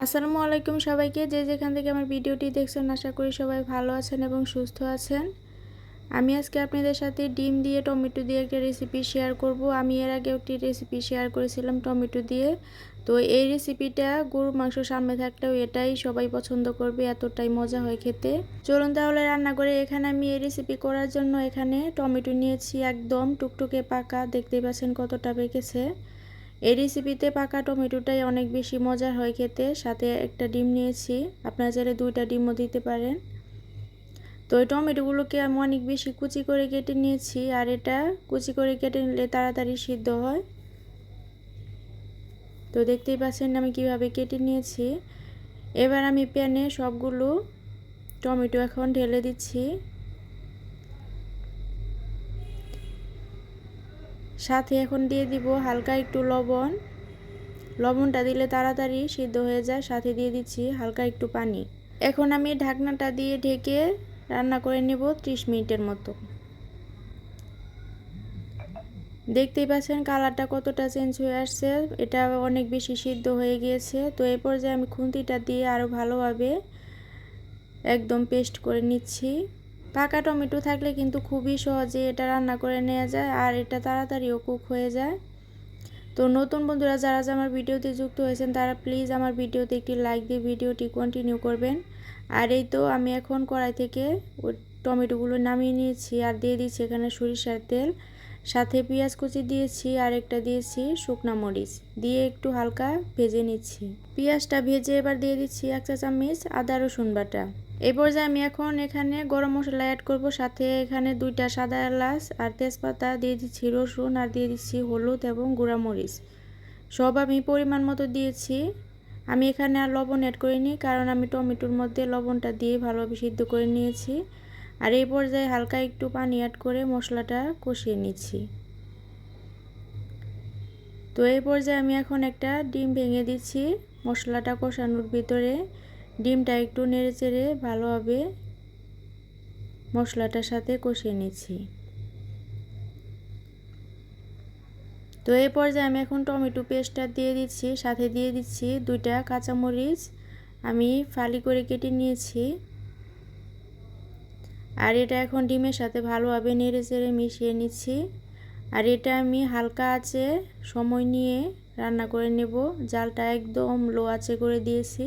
আসসালামু আলাইকুম সবাইকে। যে যেখান থেকে আমার ভিডিওটি দেখছেন, আশা করি সবাই ভালো আছেন এবং সুস্থ আছেন। আমি আজকে আপনাদের সাথে ডিম দিয়ে, টমেটো দিয়ে একটা রেসিপি শেয়ার করব। আমি এর আগে একটি রেসিপি শেয়ার করেছিলাম টমেটো দিয়ে। তো এই রেসিপিটা গরুর মাংস সামনে থাকলেও এটাই সবাই পছন্দ করবে, এতটাই মজা হয় খেতে। চলুন তাহলে রান্না করে, এখানে আমি এই রেসিপি করার জন্য এখানে টমেটো নিয়েছি একদম টুকটুকে পাকা। দেখতে পাচ্ছেন কতটা পেকেছে এই রেসিপিতে পাকা টমেটোটাই অনেক বেশি মজার হয় খেতে। সাথে একটা ডিম নিয়েছি। আপনারা চাইলে দুইটা ডিমও দিতে পারেন। তো এই টমেটোগুলোকে আমি অনেক বেশি কুচি করে কেটে নিয়েছি। আর এটা কুচি করে কেটে নিলে তাড়াতাড়ি সিদ্ধ হয়। তো দেখতেই পাচ্ছেন আমি কীভাবে কেটে নিয়েছি। এবার আমি প্যানে সবগুলো টমেটো এখন ঢেলে দিচ্ছি। সাথে এখন দিয়ে দিব হালকা একটু লবণ। লবণটা দিলে তাড়াতাড়ি সিদ্ধ হয়ে যায়, সাথে দিয়ে দিচ্ছি হালকা একটু পানি। এখন আমি ঢাকনাটা দিয়ে ঢেকে রান্না করে নেব ত্রিশ মিনিটের মতো। দেখতেই পাচ্ছেন কালারটা কতটা চেঞ্জ হয়ে আসছে। এটা অনেক বেশি সিদ্ধ হয়ে গিয়েছে। তো এই পর্যায়ে আমি খুন্তিটা দিয়ে আরও ভালোভাবে একদম পেস্ট করে নিচ্ছি। পাকা টমেটো থাকলে কিন্তু খুবই সহজে এটা রান্না করে নেওয়া যায় আর এটা তাড়াতাড়িও কুক হয়ে যায়। তো নতুন বন্ধুরা, যারা যে আমার ভিডিওতে যুক্ত হয়েছেন, তারা প্লিজ আমার ভিডিওতে একটি লাইক দিয়ে ভিডিওটি কন্টিনিউ করবেন। আর এই তো আমি এখন কড়াই থেকে ওই টমেটোগুলো নামিয়ে নিয়েছি আর দিয়ে দিচ্ছি এখানে সরিষার তেল। সাথে পেঁয়াজ কুচি দিয়েছি আর একটা দিয়েছি শুকনা মরিচ। দিয়ে একটু হালকা ভেজে নিচ্ছি। পেঁয়াজটা ভেজে এবার দিয়ে দিচ্ছি এক চা চামচ আদা রসুন বাটা। এই পর্যায়ে আমি এখন এখানে গরম মশলা অ্যাড করব, সাথে এখানে দুইটা সাদা এলাচ আর তেজপাতা দিয়ে দিচ্ছি রসুন আর দিয়ে দিচ্ছি হলুদ এবং গুঁড়ামরিচ। সব আমি পরিমাণ মতো দিয়েছি। আমি এখানে আর লবণ অ্যাড করিনি, কারণ আমি টমেটোর মধ্যে লবণটা দিয়ে ভালোভাবে সিদ্ধ করে নিয়েছি। আর এই পর্যায়ে হালকা একটু পানি অ্যাড করে মশলাটা কষিয়ে নিচ্ছি। তো এই পর্যায়ে আমি এখন একটা ডিম ভেঙে দিচ্ছি মশলাটা কষানোর ভিতরে। ডিমটা একটু নেড়ে চেড়ে ভালোভাবে মশলাটার সাথে কষিয়ে নিচ্ছি। তো এই পর্যায়ে আমি এখন টমেটো পেস্টটা দিয়ে দিচ্ছি, সাথে দিয়ে দিচ্ছি দুইটা কাঁচামরিচ। আমি ফালি করে কেটে নিয়েছি। আর এটা এখন ডিমের সাথে ভালোভাবে নেড়ে চেড়ে মিশিয়ে নিচ্ছি। আর এটা আমি হালকা আছে সময় নিয়ে রান্না করে নেব। জালটা একদম লো আছে করে দিয়েছি।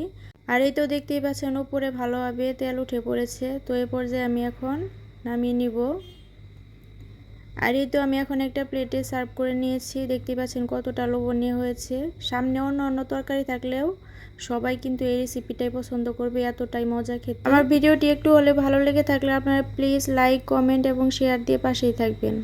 আর এই তো দেখতেই পাচ্ছেন, উপরে ভালোভাবে তেল উঠে পড়েছে। তো এ পর্যায়ে আমি এখন নামিয়ে নিব। আর এই তো আমি এখন একটা প্লেটে সার্ভ করে নিয়েছি। দেখতে পাচ্ছেন কতটা লোভনীয় হয়েছে। সামনে অন্য অন্য তরকারি থাকলেও সবাই কিন্তু এই রেসিপিটাই পছন্দ করবে, এতটাই মজা খেতে। আমার ভিডিওটি একটু হলে ভালো লেগে থাকলে আপনারা প্লিজ লাইক কমেন্ট এবং শেয়ার দিয়ে পাশেই থাকবেন।